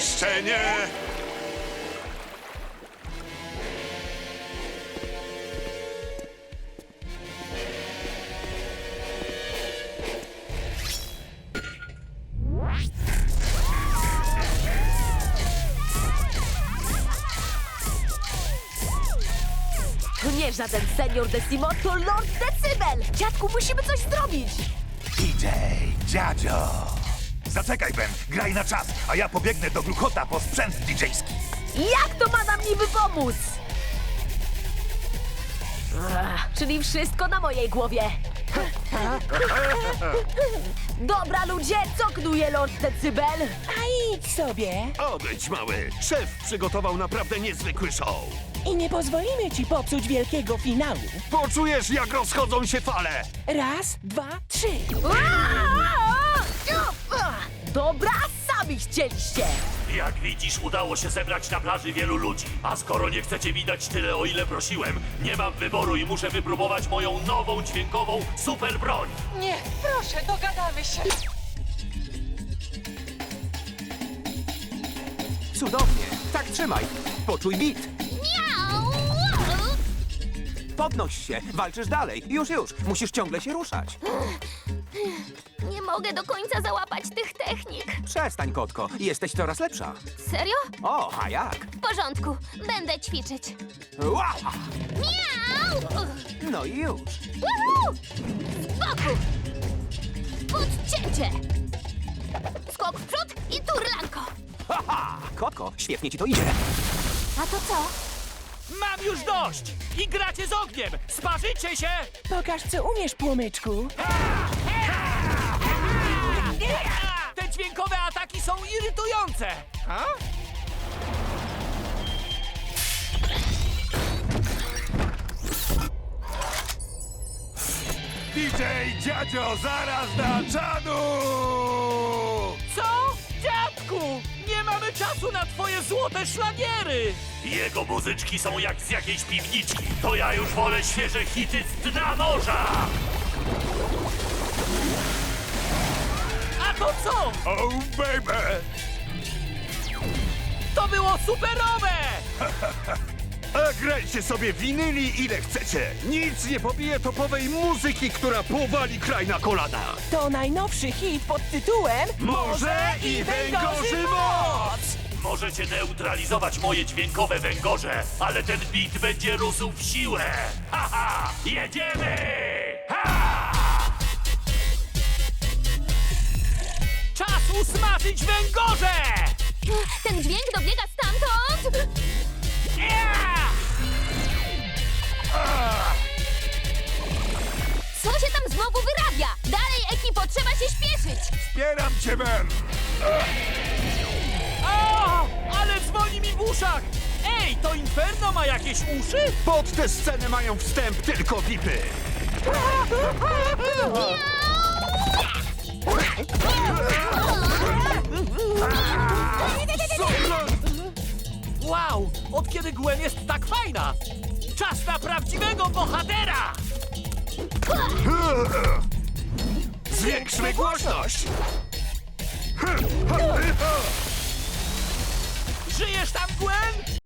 Jeszcze nie! To nie żaden senior Decimo, to Lord Decybel! Dziadku, musimy coś zrobić! DJ, dziadzio! Zaczekaj, Ben, graj na czas, a ja pobiegnę do Gluchota po sprzęt DJ-ski. Jak to ma nam niby pomóc? Ach, czyli wszystko na mojej głowie. Dobra, ludzie, co knuje Lord Decybel? A idź sobie Odejdź, mały. Szef przygotował naprawdę niezwykły show. i nie pozwolimy ci popsuć wielkiego finału. Poczujesz, jak rozchodzą się fale. Raz, dwa, trzy. Chcieliście. Jak widzisz, udało się zebrać na plaży wielu ludzi. A skoro nie chcecie mi dać tyle, o ile prosiłem, nie mam wyboru i muszę wypróbować moją nową dźwiękową super broń. Nie, proszę, dogadamy się. Cudownie. Tak trzymaj. Poczuj bit. Podnoś się. Walczysz dalej. Już, już. Musisz ciągle się ruszać. Nie mogę do końca załapać tych technik. Przestań, kotko. Jesteś coraz lepsza. Serio? O, a jak? W porządku, będę ćwiczyć. Ła! Miau! No i już. Woohoo! Z boku! Podcięcie! Skok w przód i turlanko! Haha! Kotko, świetnie ci to idzie. A to co? Mam już dość! I gracie z ogniem! Sparzycie się! Pokaż, co umiesz, płomyczku. Te dźwiękowe ataki są irytujące! DJ, dziadzio, zaraz na czadu! Co? Dziadku! Nie mamy czasu na twoje złote szlagiery! Jego muzyczki są jak z jakiejś piwniczki. To ja już wolę świeże hity z dna morza! Co? Oh, baby! To było superowe! A grajcie sobie winyli ile chcecie. Nic nie pobije topowej muzyki, która powali kraj na kolana. To najnowszy hit pod tytułem Morze i węgorzy moc! Możecie neutralizować moje dźwiękowe węgorze, ale ten beat będzie rósł w siłę! Haha! Jedziemy! Ha! Usmażyć węgorze! Ten dźwięk dobiega stamtąd! Co się tam znowu wyrabia? Dalej, ekipo, trzeba się śpieszyć! Wspieram cię, Ben! O! Ale dzwoni mi w uszach! Ej, to Inferno ma jakieś uszy? Pod tę scenę mają wstęp tylko vipy. Wow! Gwen jest tak fajna? Czas na prawdziwego bohatera! Zwiększmy głośność! Żyjesz tam, Gwen?